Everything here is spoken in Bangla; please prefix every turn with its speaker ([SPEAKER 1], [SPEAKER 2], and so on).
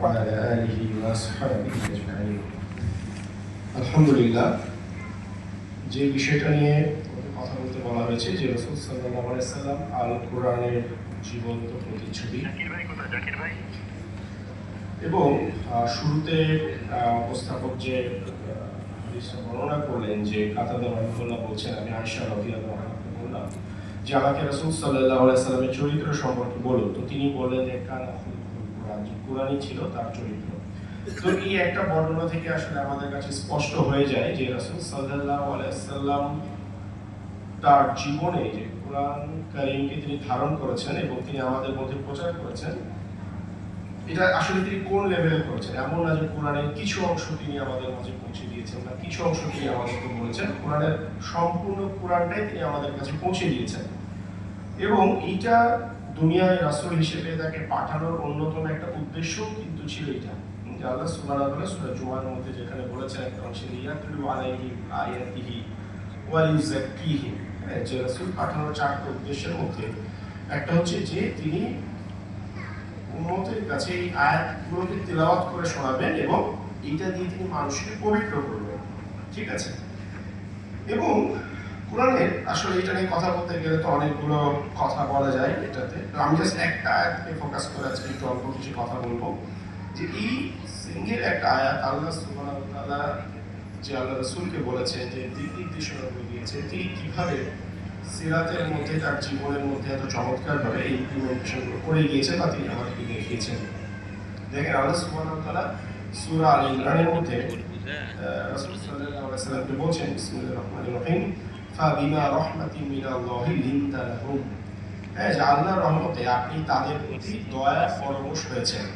[SPEAKER 1] وأصحابه أجمعين الحمد لله যে বিষয়টা নিয়ে কথা বলতে বলা হয়েছে যে রসুল সাল্লাহ সাল্লাম আল কোরআনের জীবন্ত প্রতিচ্ছবি এবং আহ, শুরুতে আহ, উপস্থাপক যে আহ, হাদিসটা বর্ণনা করলেন যে কাতাদা রহমুল্লাহ বলছেন আমি আয়সা রবিআ বললাম যে আমাকে রসুল সাল্লাহ সাল্লামের চরিত্র সম্পর্কে বলো তো তিনি বললেন যে কানা খুলকুল কোরআন যে কোরআনই ছিল, তার চরিত্র। তো এই একটা বর্ণনা থেকে আসলে আমাদের কাছে স্পষ্ট হয়ে যায় যে রসুল সাল্লাহ সাল্লাম তার জীবনে যে কোরআন কারিমকে তিনি ধারণ করেছেন এবং তিনি আমাদের মধ্যে প্রচার করেছেন, এটা আসলে তিনি কোন লেভেলে করেছেন? এমন না যে কোরআনের কিছু অংশ তিনি আমাদের মাঝে পৌঁছে দিয়েছেন বা কিছু অংশ তিনি আমাদেরকে বলেছেন। কোরআনের সম্পূর্ণ কোরআনটাই তিনি আমাদের কাছে পৌঁছে দিয়েছেন। এবং এইটা দুনিয়ায় রাসূল হিসেবে তাকে পাঠানোর অন্যতম একটা উদ্দেশ্য কিন্তু ছিল এটা। যে আল্লাহ ওয়া তাআলা জুমার মধ্যে যেখানে বলেছেন একটা অংশে ইয়াতলু আলাইহিম আয়াতিহি ওয়া ইউযাক্কিহিম হ্যাঁ, যে রাসূল পাঠানোর চারটি উদ্দেশ্যের মধ্যে একটা হচ্ছে যে তিনি উম্মতের কাছে এই আয়াতগুলোকে তেলাওয়াত করে শোনাবেন এবং এইটা দিয়ে তিনি মানুষকে পবিত্র করবেন। ঠিক আছে? এবং কোরআনের আসলে এটা নিয়ে কথা বলতে গেলে তো অনেকগুলো কথা বলা যায় এটাতে। আমি জাস্ট একটা আয়াতকে ফোকাস করে আজকে একটু অল্প কিছু কথা বলব। যে এই সিঙ্গেল একটা আয়াত আল্লাহ ওয়া যে আল্লাহ রাসূলকে বলেছেন যে দিক নির্দেশনাগুলো দিয়েছে তিনি কীভাবে সিরাতের মধ্যে তার জীবনের মধ্যে এত চমৎকারভাবে এই ইমপ্লিমেন্টেশনগুলো করে গিয়েছে বা তিনি আমাদেরকে দেখিয়েছেন। দেখেন আল্লাহ সুবহানাহু ওয়া তাআলা আল ইমরানের মধ্যে রাসূল আলাইহি সাল্লামকে বলছেন, বিসমিল্লাহির রহমানির রহিম। ফাবিমা রহমাতি মিনাল্লাহি লিনতা লাহুম হ্যাঁ আল্লাহর রহমতে আপনি তাদের প্রতি দয়া পরবশ হয়েছেন।